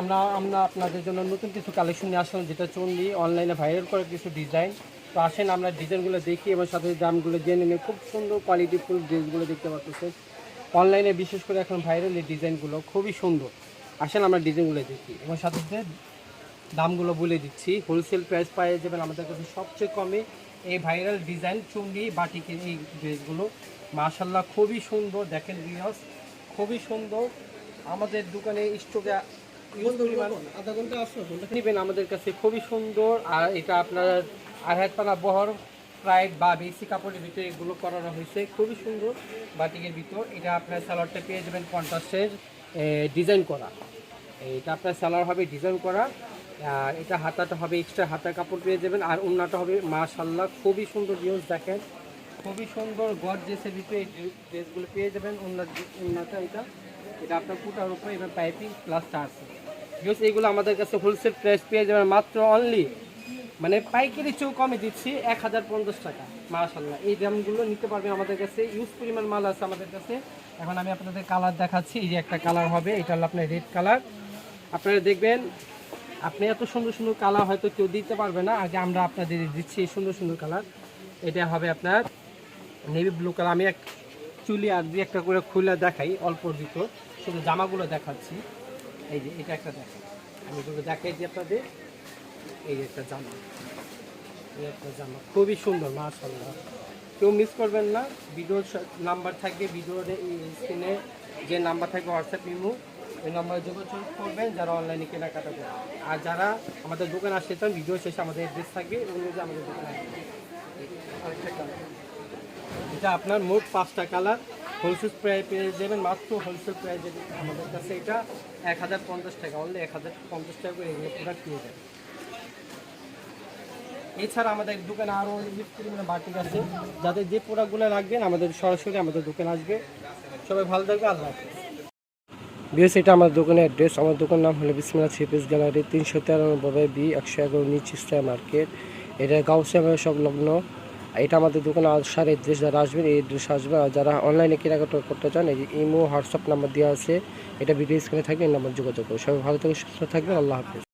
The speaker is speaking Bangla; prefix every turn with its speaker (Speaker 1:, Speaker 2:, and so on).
Speaker 1: আমরা আমরা আপনাদের জন্য নতুন কিছু কালেকশন নিয়ে আসলাম, যেটা চন্ডি অনলাইনে ভাইরাল করা কিছু ডিজাইন তো আসেন, আমরা ডিজাইনগুলো দেখি এবং সাথে দামগুলো জেনে নিই। খুব সুন্দর কোয়ালিটি কোয়ালিটিফুল ড্রেসগুলো দেখতে পাচ্ছেন। অনলাইনে বিশেষ করে এখন ভাইরাল এই ডিজাইনগুলো খুবই সুন্দর। আসেন, আমরা ডিজাইনগুলো দেখি এবং সাথে সাথে দামগুলো বলে দিচ্ছি। হোলসেল প্রাইস পাওয়া যাবেন আমাদের কাছে সবচেয়ে কমে এই ভাইরাল ডিজাইন চুঙ্গি বাটিকের এই ড্রেসগুলো মাশাল্লাহ খুবই সুন্দর। দেখেন বিয়স খুবই সুন্দর। আমাদের দোকানে স্টকে নেবেন আমাদের কাছে খুবই সুন্দর। আর এটা আপনার আড়াই পানা বহর প্রাইড বা বেসি কাপড়ের ভিতরে এগুলো করানো হয়েছে। খুবই সুন্দর বাটিকের ভিতর। এটা আপনার স্যালাডটা পেয়ে যাবেন কন্ট্রাস্টের ডিজাইন করা। এটা আপনার স্যালার হবে ডিজাইন করা। এটা হাতাটা হবে এক্সট্রা হাতার কাপড় পেয়ে যাবেন আর উন্নাটা হবে মাশাল্লাহ খুবই সুন্দর ভিউজ দেখেন। খুবই সুন্দর গর্জেসের ভিতরে এই ড্রেসগুলো পেয়ে যাবেন উন্নার উন্নাটা এটা। এটা আপনার কুটার উপরে এবার পাইপিং প্লাস চার্জ ভিউজ এইগুলো আমাদের কাছে হোলসেল প্রাইস পেয়ে যাবেন মাত্র অনলি মানে পাইকারি চেয়েও কমে দিচ্ছি, এক হাজার পঞ্চাশ টাকা মাশাল্লাহ এই দামগুলো নিতে পারবেন আমাদের কাছে ইউজ পরিমাণ মাল আছে আমাদের কাছে। এখন আমি আপনাদের কালার দেখাচ্ছি, এই যে একটা কালার হবে, এটা হলো আপনার রেড কালার আপনারা দেখবেন আপনি এত সুন্দর সুন্দর কালার হয়তো কেউ দিতে পারবে না। আগে আমরা আপনাদের দিচ্ছি এই সুন্দর সুন্দর কালার। এটা হবে আপনার নেভি ব্লু কালার আমি এক চুলি আর দুই একটা করে খুলে দেখাই অল্প ভিতর। শুধু জামাগুলো দেখাচ্ছি। এই যে, এটা একটা দেখাই। আমি এগুলো দেখাই যে আপনাদের। এই একটা জামা। এই একটা জামা। খুবই সুন্দর মাশাল্লাহ কেউ মিস করবেন না। ভিডিওর নাম্বার থাকবে, ভিডিওর স্ক্রিনে যে নাম্বার থাকবে হোয়াটসঅ্যাপ ইমো ওই নাম্বারে যোগাযোগ করবেন যারা অনলাইনে কেনাকাটা করবেন আর যারা আমাদের দোকানে আসতে চান, ভিডিও শেষে আমাদের অ্যাড্রেস থাকবে অনুযায়ী আমাদের দোকানে। এটা আপনার মোট পাঁচটা কালার হোলসেল প্রাইস পেয়ে যাবেন, মাত্র হোলসেল প্রাইস আমাদের কাছে, এটা এক হাজার পঞ্চাশ টাকা। অনলি এক হাজার পঞ্চাশ টাকা করে এগুলো প্রোডাক্ট পেয়ে যাবেন। এছাড়া আমাদের দোকানে আরও পরিমাণে বাটিক আছে। যাদের যে প্রোডাক্টগুলো রাখবেন আমাদের সরাসরি আমাদের দোকানে আসবে। সবাই ভালো থাকবে, আল্লাহ হাফিজ। বেশ এটা আমার দোকানের অ্যাড্রেস। আমার দোকান নাম হলো বিসমিল্লা থ্রিপিস গ্যালারি, তিনশো তেরানব্বই বি, একশো এগারো নিচ ইস্তায় মার্কেট। এটা গাউসিয়ামের সংলগ্ন। এটা আমাদের দোকানে আসার অ্যাড্রেস, যারা আসবেন এই অ্যাড্রেস আসবেন। আর যারা অনলাইনে কেনাকাটা করতে চান, এই যে ইমো, হোয়াটসঅ্যাপ নাম্বার দেওয়া আছে, এটা ভিডিও স্ক্রিনে থাকবে, এই নাম্বার যোগাযোগ করবে সবাই ভালো থেকে সুস্থ থাকবেন, আল্লাহ হাফিজ।